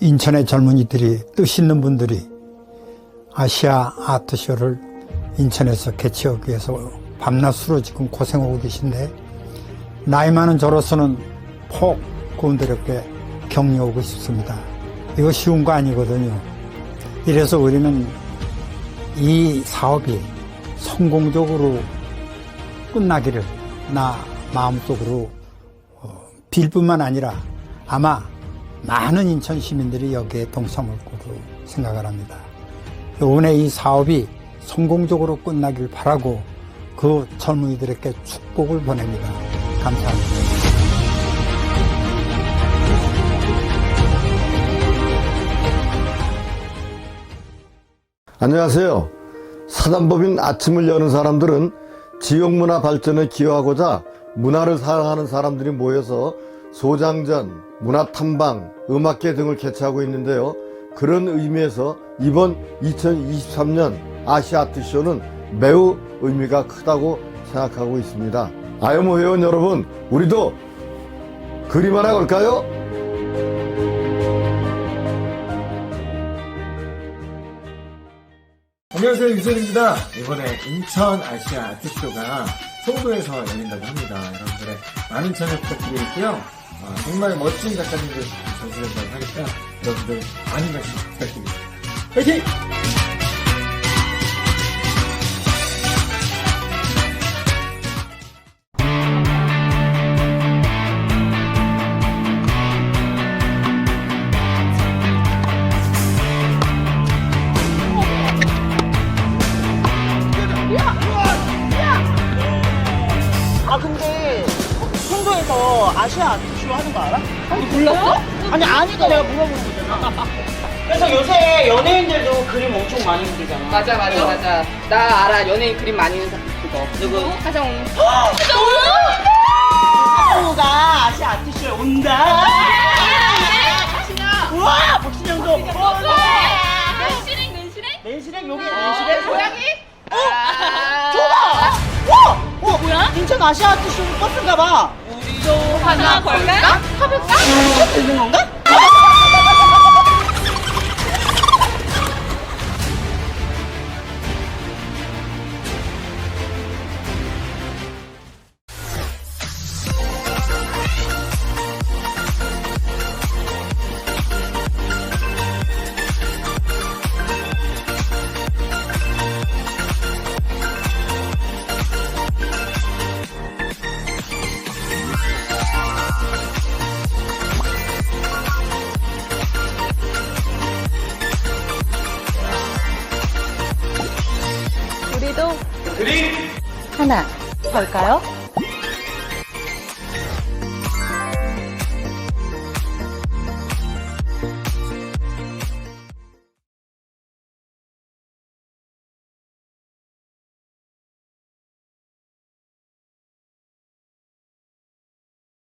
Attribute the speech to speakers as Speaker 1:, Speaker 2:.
Speaker 1: 인천의 젊은이들이 뜻 있는 분들이 아시아 아트쇼를 인천에서 개최하기 위해서 밤낮 수로 지금 고생하고 계신데 나이 많은 저로서는 폭 고운드럽게 격려하고 싶습니다. 이거 쉬운 거 아니거든요. 이래서 우리는 이 사업이 성공적으로 끝나기를 나 마음속으로 어, 빌 뿐만 아니라 아마 많은 인천 시민들이 여기에 동참할 거로 생각을 합니다. 이번에 이 사업이 성공적으로 끝나길 바라고 그 젊은이들에게 축복을 보냅니다. 감사합니다.
Speaker 2: 안녕하세요. 사단법인 아침을 여는 사람들은 지역 문화 발전에 기여하고자 문화를 사랑하는 사람들이 모여서 소장전, 문화 탐방, 음악회 등을 개최하고 있는데요. 그런 의미에서 이번 2023년 아시아 아트쇼는 매우 의미가 크다고 생각하고 있습니다. 아유모 회원 여러분, 우리도 그림 하나 걸까요?
Speaker 3: 안녕하세요 유선입니다. 이번에 인천 아시아 아트쇼가 송도에서 열린다고 합니다. 여러분들의 많은 참여 부탁드리고요. 아, 정말 멋진 작가님들 전시된다고 하니까 여러분들 많은 관심 부탁드립니다. 화이팅!
Speaker 4: 아 근데 송도에서 아시아 아트쇼 하는 거 알아? 아니 몰랐어? 아니 아니까 내가 물어보는 거잖아 그래서 요새 연예인들도 그림 엄청 많이 그리잖아.
Speaker 5: 맞아 맞아 맞아. 나 알아. 연예인 그림 많이 그리는 사람 그거. 누구? 하정우
Speaker 4: 하정우가 아시아 아트쇼에 온다? 우와 박신영도.
Speaker 5: 눈시랭 눈시랭?
Speaker 4: 낸시랭 여기 낸시랭
Speaker 5: 고양이?
Speaker 4: 줘봐 와! 어 뭐야? 인천 아시아 아트쇼 버스인가 봐
Speaker 5: 우리도 하나 걸까? 타볼까?
Speaker 4: 이거 되는 건가?
Speaker 6: 우리도 하나 걸까요?